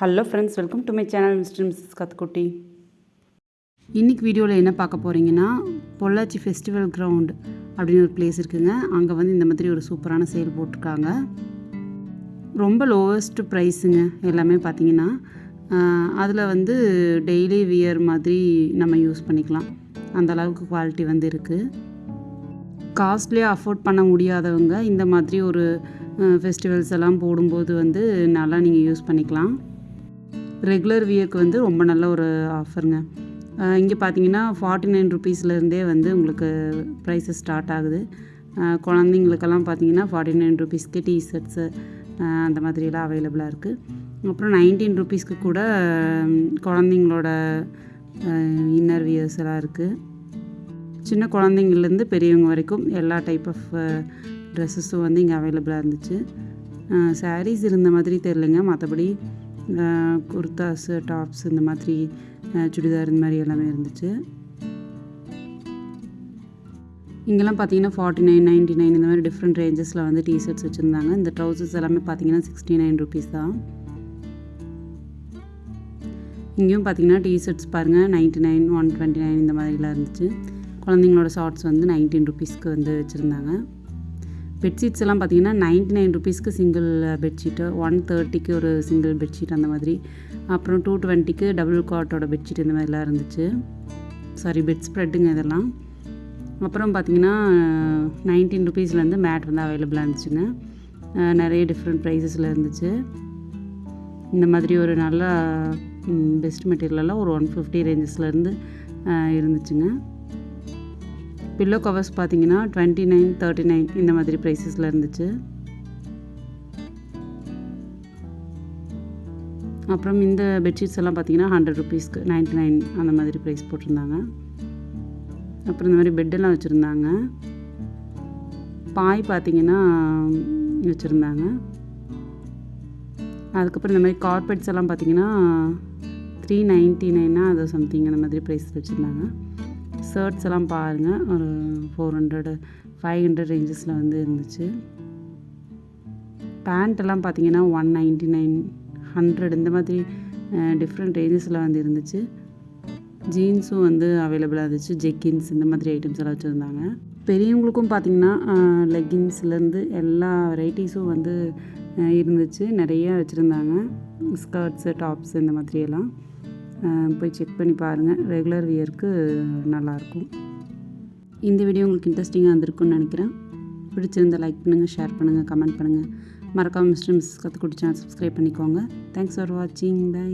Hello friends welcome to my channel mister missus கத்குட்டி இன்றைக்கி வீடியோவில் என்ன பார்க்க போகிறீங்கன்னா பொள்ளாச்சி ஃபெஸ்டிவல் கிரவுண்ட் அப்படின்னு ஒரு பிளேஸ் இருக்குங்க. அங்கே வந்து இந்த மாதிரி ஒரு சூப்பரான சேல் போட்டிருக்காங்க. ரொம்ப லோவஸ்ட் ப்ரைஸுங்க எல்லாமே பார்த்தீங்கன்னா அதில் வந்து டெய்லி வியர் மாதிரி நம்ம யூஸ் பண்ணிக்கலாம். அந்த அளவுக்கு குவாலிட்டி வந்து இருக்குது காஸ்ட்லியாக அஃபோர்ட் பண்ண முடியாதவங்க இந்த மாதிரி ஒரு ஃபெஸ்டிவல்ஸ் எல்லாம் போடும்போது வந்து நல்லா நீங்கள் யூஸ் பண்ணிக்கலாம். ரெகுலர் வியர்க்கு வந்து ரொம்ப நல்ல ஒரு ஆஃபருங்க இங்கே பார்த்தீங்கன்னா ஃபார்ட்டி நைன் ருபீஸ்லேருந்தே வந்து உங்களுக்கு ப்ரைஸஸ் ஸ்டார்ட் ஆகுது. குழந்தைங்களுக்கெல்லாம் பார்த்தீங்கன்னா ஃபார்ட்டி நைன் ருபீஸ்க்கு டிஷர்ட்ஸு அந்த மாதிரியெல்லாம் அவைலபிளாக இருக்குது அப்புறம் நைன்டீன் ருபீஸ்க்கு கூட குழந்தைங்களோட இன்னர் வியர்ஸ் எல்லாம் இருக்குது சின்ன குழந்தைங்கள்லேருந்து பெரியவங்க வரைக்கும் எல்லா டைப் ஆஃப் ட்ரெஸ்ஸஸும் வந்து இங்கே அவைலபிளாக இருந்துச்சு. சாரீஸ் இருந்த மாதிரி தெரிலங்க மற்றபடி குர்தாஸு டாப்ஸ் இந்த மாதிரி சுடிதார் இந்த மாதிரி எல்லாமே இருந்துச்சு. இங்கெல்லாம் பார்த்தீங்கன்னா ஃபார்ட்டி நைன் நைன்ட்டி நைன் இந்த மாதிரி டிஃப்ரெண்ட் ரேஞ்சஸில் வந்து டிஷர்ட்ஸ் வச்சுருந்தாங்க. இந்த ட்ரௌசர்ஸ் எல்லாமே பார்த்தீங்கன்னா சிக்ஸ்டி நைன் ருபீஸ் தான். இங்கேயும் பார்த்தீங்கன்னா டிஷர்ட்ஸ் பாருங்கள் ninety nine one twenty nine இந்த மாதிரிலாம் இருந்துச்சு. குழந்தைங்களோட ஷார்ட்ஸ் வந்து நைன்டீன் ருபீஸ்க்கு வந்து வச்சுருந்தாங்க. பெட்ஷீட்ஸ் எல்லாம் பார்த்தீங்கன்னா நைன்ட்டி நைன் ருபீஸ்க்கு சிங்கிள் பெட்ஷீட்டு ஒன் தேர்ட்டிக்கு ஒரு சிங்கிள் பெட்ஷீட் அந்த மாதிரி. அப்புறம் டூ டுவெண்ட்டிக்கு டபுள் காட்டோட பெட்ஷீட் இந்த மாதிரிலாம் இருந்துச்சு. சாரி பெட் ஸ்ப்ரெட்டுங்க இதெல்லாம். அப்புறம் பார்த்தீங்கன்னா uh, நைன்டீன் ருபீஸ்லேருந்து மேட் வந்து அவைலபிளாக இருந்துச்சுங்க. Uh, நிறைய டிஃப்ரெண்ட் ப்ரைஸஸில் இருந்துச்சு. இந்த மாதிரி ஒரு நல்ல பெஸ்ட் மெட்டீரியலெல்லாம் ஒரு ஒன் ஃபிஃப்டி ரேஞ்சஸ்லேருந்து இருந்துச்சுங்க. பில்லோ கவர்ஸ் பார்த்தீங்கன்னா டுவெண்ட்டி நைன் தேர்ட்டி நைன் இந்த மாதிரி ப்ரைஸஸில் இருந்துச்சு. அப்புறம் இந்த பெட்ஷீட்ஸ் எல்லாம் பார்த்தீங்கன்னா ஹண்ட்ரட் ருபீஸ்க்கு நைன்ட்டி நைன் அந்த மாதிரி ப்ரைஸ் போட்டிருந்தாங்க. அப்புறம் இந்த மாதிரி பெட்டெல்லாம் வச்சுருந்தாங்க. பாய் பார்த்தீங்கன்னா வச்சுருந்தாங்க. அதுக்கப்புறம் இந்த மாதிரி கார்பெட்ஸ் எல்லாம் பார்த்தீங்கன்னா த்ரீ நைன்ட்டி நைனாக அது சம்திங் அந்த மாதிரி ப்ரைஸ் வச்சுருந்தாங்க. ஷர்ட்ஸ் எல்லாம் பாருங்கள் ஒரு ஃபோர் ஹண்ட்ரடு ஃபைவ் ஹண்ட்ரட் ரேஞ்சஸில் வந்து இருந்துச்சு. பேண்ட் எல்லாம் பார்த்தீங்கன்னா ஒன் நைன்ட்டி நைன் ஹண்ட்ரட் இந்த மாதிரி டிஃப்ரெண்ட் ரேஞ்சஸில் வந்து இருந்துச்சு. ஜீன்ஸும் வந்து அவைலபிளாக இருந்துச்சு. ஜெக்கின்ஸ் இந்த மாதிரி ஐட்டம்ஸ் எல்லாம் வச்சுருந்தாங்க. பெரியவங்களுக்கும் பார்த்தீங்கன்னா லெக்கின்ஸ்லேருந்து எல்லா வெரைட்டிஸும் வந்து இருந்துச்சு. நிறைய வச்சுருந்தாங்க. ஸ்கர்ட்ஸு டாப்ஸ் இந்த மாதிரியெல்லாம் போய் செக் பண்ணி பாருங்கள் ரெகுலர் வியருக்கு நல்லாயிருக்கும். இந்த வீடியோ உங்களுக்கு இன்ட்ரெஸ்டிங்காக இருந்திருக்கும்னு நினைக்கிறேன். பிடிச்சிருந்தால் லைக் பண்ணுங்கள் ஷேர் பண்ணுங்கள் கமெண்ட் பண்ணுங்கள் மறக்காமல் மிஸ்டர் மிஸ் கற்றுக்குடி சேனல் சப்ஸ்கிரைப் பண்ணிக்கோங்க. தேங்க்ஸ் ஃபார் வாட்சிங் பை